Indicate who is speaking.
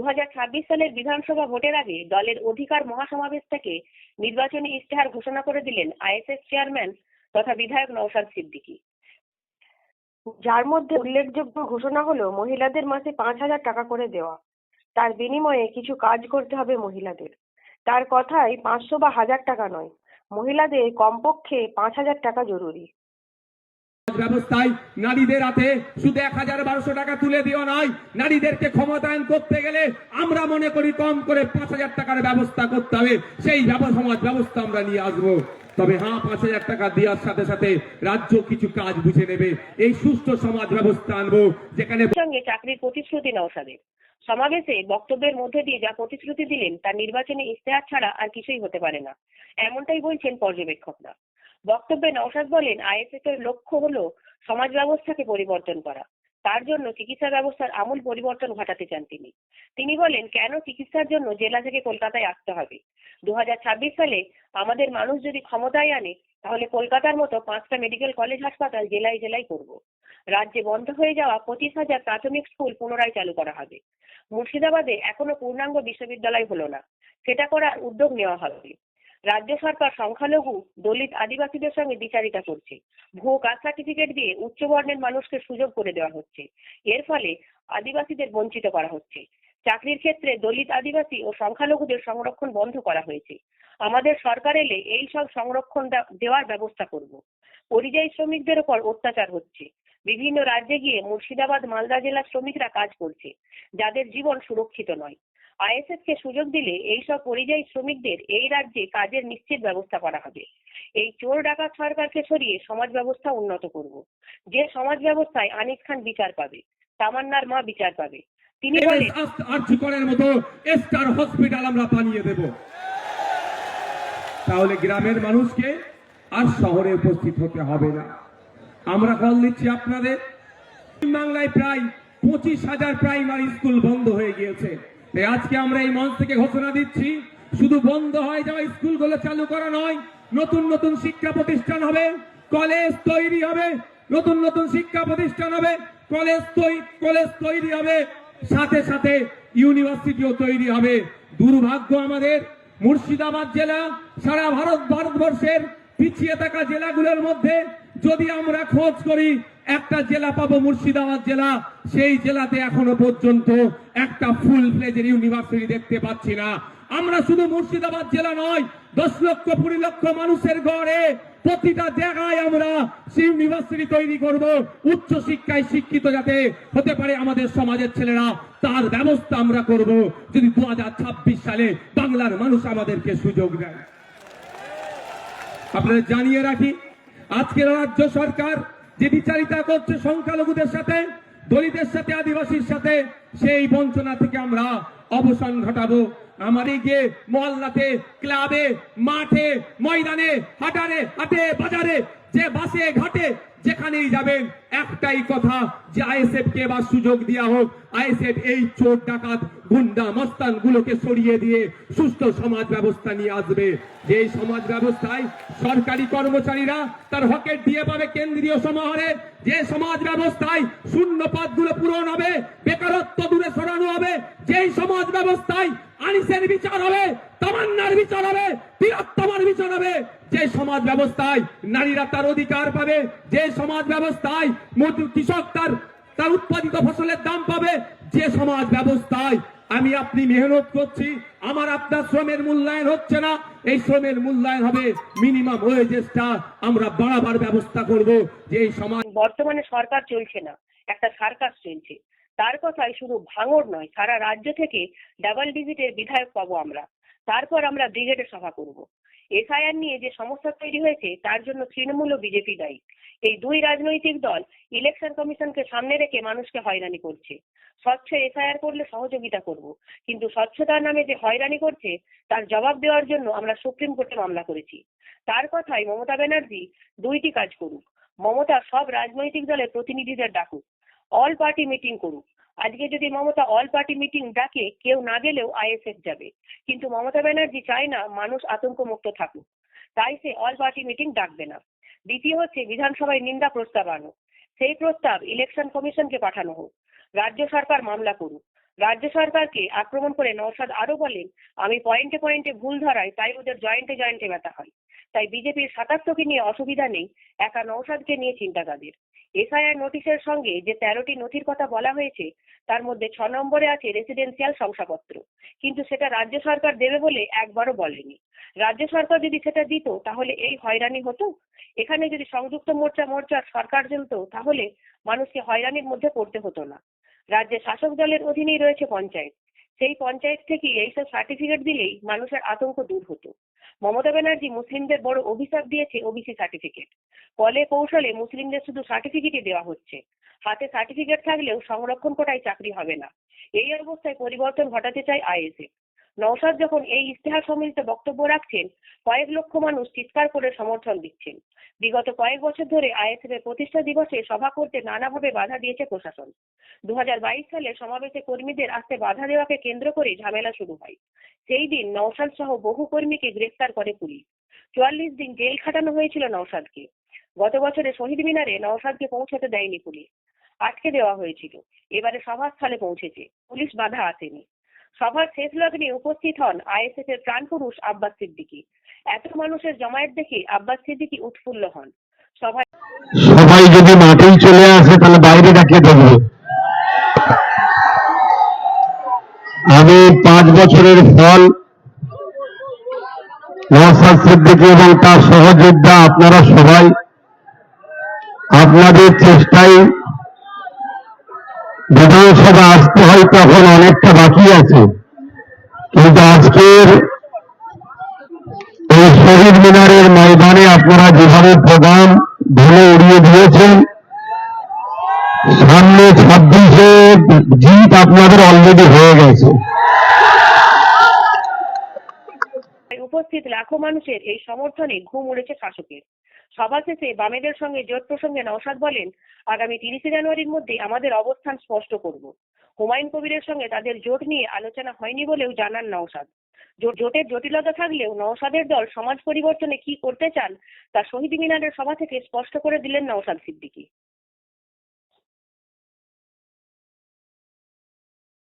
Speaker 1: দু সালের বিধানসভা ভোটের আগে দলের অধিকার মহাসমাবেশ থেকে নির্বাচনী ইশতেহার ঘোষণা করে দিলেন আইএসএফ চেয়ারম্যান তথা বিধায়ক নওশাদ সিদ্দিকী।
Speaker 2: যার মধ্যে উল্লেখযোগ্য ঘোষণা হলো, মহিলাদের মাসে পাঁচ হাজার টাকা করে দেওয়া। তার বিনিময়ে কিছু কাজ করতে হবে মহিলাদের। তার কথায় পাঁচশো বা হাজার টাকা নয়, মহিলাদের কমপক্ষে পাঁচ হাজার টাকা জরুরি।
Speaker 3: ব্যবস্থায় নারীদের হাতে শুধু এক হাজার বারোশো টাকা তুলে দিও নয়, নারীদেরকে ক্ষমতায়ন করতে গেলে আমরা মনে করি কম করে পাঁচ হাজার টাকার ব্যবস্থা করতে হবে। সেই সমাজ ব্যবস্থা আমরা নিয়ে আসব। তবে হ্যাঁ পাঁচ হাজার টাকা দেওয়ার সাথে সাথে রাজ্য কিছু কাজ বুঝে নেবে। এই সুস্থ সমাজ ব্যবস্থা আনব, যেখানে
Speaker 1: সঙ্গে চাকরির প্রতিশ্রুতি নওশাদের সমাবেশে বক্তব্যের মধ্যে দিয়ে যা প্রতিশ্রুতি দিলেন তা নির্বাচনী ইশতেহার ছাড়া আর কিছুই হতে পারে না। এমনটাই বলছেন পর্যবেক্ষকরা। বক্তব্যে নওশাদ বলেন আইএসএফ এর লক্ষ্য হলো সমাজ ব্যবস্থাকে পরিবর্তন করা। তার জন্য চিকিৎসা ব্যবস্থার আমূল পরিবর্তন ঘটাতে চান তিনি। তিনি বলেন, কেন চিকিৎসার জন্য জেলা থেকে কলকাতায় আসতে হবে? দুহাজার ছাব্বিশ সালে আমাদের মানুষ যদি ক্ষমতায় আনে, তাহলে কলকাতার মতো পাঁচটা মেডিকেল কলেজ হাসপাতাল জেলায় জেলায় করব। রাজ্যে বন্ধ হয়ে যাওয়া পঁচিশ হাজার প্রাথমিক স্কুল পুনরায় চালু করা হবে। মুর্শিদাবাদে এখনও পূর্ণাঙ্গ বিশ্ববিদ্যালয় হলো না। সেটা করার উদ্যোগ নেওয়া হবে। রাজ্য সরকার সংখ্যালঘু, দলিত আদিবাসীদের সঙ্গে বিচারিতা করছে। ভুয়ো কাস্ট সার্টিফিকেট দিয়ে উচ্চ বর্ণের মানুষকে সুযোগ করে দেওয়া হচ্ছে। এর ফলে আদিবাসীদের বঞ্চিত করা হচ্ছে। চাকরির ক্ষেত্রে দলিত আদিবাসী ও সংখ্যালঘুদের সংরক্ষণ বন্ধ করা হয়েছে। আমাদের সরকার এলে এই সব সংরক্ষণ দেওয়ার ব্যবস্থা করব। পরিযায়ী শ্রমিকদের উপর অত্যাচার হচ্ছে। বিভিন্ন রাজ্যে গিয়ে মুর্শিদাবাদ, মালদা জেলার শ্রমিকরা কাজ করছে, যাদের জীবন সুরক্ষিত নয়। আইএসএফ কে সুযোগ দিলে এই সব পরিযায়ী শ্রমিকদের এই রাজ্যে কাজের নিশ্চিত ব্যবস্থা করা হবে। এই চোর ডাকাত সরকারকে সরিয়ে সমাজ ব্যবস্থা উন্নত করব। যে সমাজ ব্যবস্থায় আনিস খান বিচার পাবে তামান্নার মা বিচার পাবে। তিনি বলেন
Speaker 3: আর্যিকরের মতো স্টার হসপিটাল আমরা বানিয়ে দেব। তাহলে গ্রামের মানুষকে আর শহরে উপস্থিত হতে হবে না। আমরা কল দিচ্ছি আপনাদের। বাংলায় প্রায় পঁচিশ হাজার প্রাইমারি স্কুল বন্ধ হয়ে গিয়েছে। তাই আজকে আমরা এই মঞ্চ থেকে ঘোষণা দিচ্ছি, শুধু বন্ধ হয়ে যাওয়া স্কুলগুলো চালু করা নয়, নতুন নতুন শিক্ষা প্রতিষ্ঠান হবে, কলেজ তৈরি হবে, নতুন নতুন শিক্ষা প্রতিষ্ঠান হবে, কলেজ কলেজ তৈরি হবে, সাথে সাথে ইউনিভার্সিটিও তৈরি হবে। দুর্ভাগ্য আমাদের, মুর্শিদাবাদ জেলা, সারা ভারত ভারতবর্ষের পিছিয়ে থাকা জেলাগুলোর মধ্যে যদি আমরা খোঁজ করি, একটা জেলা পাবো মুর্শিদাবাদ জেলা, সেই জেলাতে এখনও পর্যন্ত একটা ফুল ফ্লেজের ইউনিভার্সিটি দেখতে পাচ্ছি না। আমরা শুধু মুর্শিদাবাদ জেলা নয়, দশ লক্ষ, কুড়ি লক্ষ মানুষের গড়ে প্রতিটা জায়গায় আমরা সেই ইউনিভার্সিটি তৈরি করব উচ্চ শিক্ষায় শিক্ষিত যাতে হতে পারে আমাদের সমাজের ছেলেরা। তার ব্যবস্থা আমরা করব যদি দু হাজার ছাব্বিশ সালে বাংলার মানুষ আমাদেরকে সুযোগ দেয়। আপনাদের জানিয়ে রাখি আজকের রাজ্য সরকার যে বিচারিতা করছে সংখ্যালঘুদের সাথে দলিতের সাথে, আদিবাসীর সাথে সেই বঞ্চনা থেকে আমরা অবসান ঘটাবো। আমাদের গিয়ে মহল্লাতে ক্লাবে, মাঠে, ময়দানে, হাটারে, হাটে, বাজারে, যে বাসে, ঘাটে যেখানেই যাবেন, একটাই কথা, যে আইএসএফ কে এবার সুযোগ দেওয়া হোক। আইএসএফ এই চোর ডাকাত, গুন্ডা মস্তান গুলোকে সরিয়ে দিয়ে সুস্থ সমাজ ব্যবস্থা নিয়ে আসবে। যে সমাজ ব্যবস্থায় সরকারি কর্মচারীরা তার হকের দিয়ে পাবে কেন্দ্রীয় সমাহারে যে সমাজ ব্যবস্থায় শূন্য পদগুলো পূরণ হবে, বেকারত্ব দূরে সরানো হবে, যেই সমাজ ব্যবস্থায় আনিসের বিচার হবে, তামান্নার বিচার হবে তিরাত্তমার বিচার হবে যে সমাজ ব্যবস্থায় নারীরা তার অধিকার পাবে যে সমাজ ব্যবস্থায় কৃষক তার তার উৎপাদিত ফসলের দাম পাবে, যে সমাজ ব্যবস্থায় আমি আপনি মেহনত করছি, আমার আপনার শ্রমের মূল্যায়ন হচ্ছে না। এই শ্রমের মূল্যায়ন হবে মিনিমাম ওয়েজেসটা আমরা বাড়াবার ব্যবস্থা করব যে এই সমাজ
Speaker 1: বর্তমানে সরকার চলছে না, একটা সার্কাস চলছে। তার কথাই শুধু ভাঙর নয়, সারা রাজ্য থেকে ডাবল ডিজিটের বিধায়ক পাবো আমরা। তারপর আমরা ব্রিগেডে সভা করব। এসআইআর নিয়ে যে সমস্যা তৈরি হয়েছে, তার জন্য তৃণমূল ও বিজেপি দায়ী। এই দুই রাজনৈতিক দল ইলেকশন কমিশনকে সামনে রেখে মানুষকে হয়রানি করছে। স্বচ্ছ এসআইআর করলে সহযোগিতা করব, কিন্তু স্বচ্ছতার নামে যে হয়রানি করছে, তার জবাব দেওয়ার জন্য আমরা সুপ্রিম কোর্টে মামলা করেছি। তার কথায় মমতা ব্যানার্জি দুইটি কাজ করুক। মমতা সব রাজনৈতিক দলের প্রতিনিধিদের ডাকুক। অল পার্টি মিটিং করুক। আজকে যদি মমতা অল পার্টি মিটিং ডাকে, কেউ না গেলেও আইএসএফ যাবে। কিন্তু মমতা ব্যানার্জি চায় না মানুষ আতঙ্ক মুক্ত থাকুক। তাই সে অল পার্টি মিটিং ডাকবে না। দ্বিতীয় হচ্ছে বিধানসভায় নিন্দা প্রস্তাব আনো সেই প্রস্তাব ইলেকশন কমিশনকে পাঠানো হোক। রাজ্য সরকার মামলা করুক। রাজ্য সরকারকে আক্রমণ করে নওশাদ আরও বলেন, আমি পয়েন্টে পয়েন্টে ভুল ধরাই তাই ওদের জয়েন্টে জয়েন্টে ব্যথা হয়। তাই বিজেপির সাতাত্তরকে নিয়ে অসুবিধা নেই, একা নওশাদকে নিয়ে চিন্তা তাদের এসআইআর নোটিশের সঙ্গে যে তেরোটি নথির কথা বলা হয়েছে, তার মধ্যে ছ নম্বরে আছে রেসিডেন্সিয়াল শংসাপত্র। কিন্তু সেটা রাজ্য সরকার দেবে বলে একবারও বলেনি। রাজ্য সরকার যদি সেটা দিত, তাহলে এই হয়রানি হতো? এখানে যদি সংযুক্ত মোর্চা মোর্চার সরকার চলতো তাহলে মানুষকে হয়রানির মধ্যে পড়তে হতো না। রাজ্যে শাসক দলের অধীনেই রয়েছে পঞ্চায়েত। সেই পঞ্চায়েত থেকে এইসব সার্টিফিকেট দিলেই মানুষের আতঙ্ক দূর হতো। মমতা ব্যানার্জি মুসলিমদের বড় অভিশাপ দিয়েছে ওবিসি সার্টিফিকেট কলে কৌশলে মুসলিমদের শুধু সার্টিফিকেটই দেওয়া হচ্ছে। হাতে সার্টিফিকেট থাকলেও সংরক্ষণ কোটায় চাকরি হবে না। এই অবস্থায় পরিবর্তন ঘটাতে চায় আইএসএফ। নওশাদ যখন এই ইস্তেহার সম্মিলিত বক্তব্য রাখছেন, কয়েক লক্ষ মানুষ চিৎকার করে সমর্থন দিচ্ছেন। বিগত কয়েক বছর ধরে আইএসএফ এর প্রতিষ্ঠা দিবসে সভা করতে নানাভাবে বাধা দিয়েছে প্রশাসন। দুহাজার বাইশ সালে সমাবেশে কর্মীদের আসতে বাধা দেওয়াকে কেন্দ্র করে ঝামেলা শুরু হয়। সেই দিন নওশাদ সহ বহু কর্মীকে গ্রেফতার করে পুলিশ। চুয়াল্লিশ দিন জেল খাটানো হয়েছিল নওশাদকে। গত বছরে শহীদ মিনারে নওশাদকে পৌঁছাতে দেয়নি পুলিশ। আটকে দেওয়া হয়েছিল। এবারে সভাস্থলে পৌঁছেছে। পুলিশ বাধা আসেনি। সভার শেষ লগ্নে উপস্থিত হন আইএসএফ এর প্রাণপুরুষ আব্বাস সিদ্দিকী। এত মানুষের জমায়েত দেখে আব্বাস সিদ্দিকী উৎফুল্ল হন। সভায়
Speaker 4: সবাই যদি মাঠেই চলে আসে, তাহলে বাইরে ডাকিয়ে দেবো। আমি পাঁচ বছরের ফল নওশাদ সিদ্দিকী এবং তার সহযোদ্ধা আপনারা সবাই, আপনাদের চেষ্টায় বিধানসভা আসতে হয় তখন অনেকটা বাকি আছে। কিন্তু আজকের এই শহীদ মিনারের ময়দানে আপনারা যেভাবে প্রদান ধরে উড়িয়ে দিয়েছেন, সামনে ছাব্বিশে জিত আপনাদের অলরেডি হয়ে গেছে।
Speaker 1: উপস্থিত লাখো মানুষের এই সমর্থনে ঘুম উড়েছে শাসকের। সভা শেষে বামেদের সঙ্গে জোট প্রসঙ্গে নওশাদ বলেন, আগামী তিরিশে জানুয়ারির মধ্যে আমাদের অবস্থান স্পষ্ট করব। হুমায়ুন কবিরের সঙ্গে তাদের জোট নিয়ে আলোচনা হয়নি বলেও জানান নওশাদ। জোটের জটিলতা থাকলেও নওশাদের দল সমাজ পরিবর্তনে কি করতে চান, তা শহীদ মিনারের সভা থেকে স্পষ্ট করে দিলেন নওশাদ সিদ্দিকী।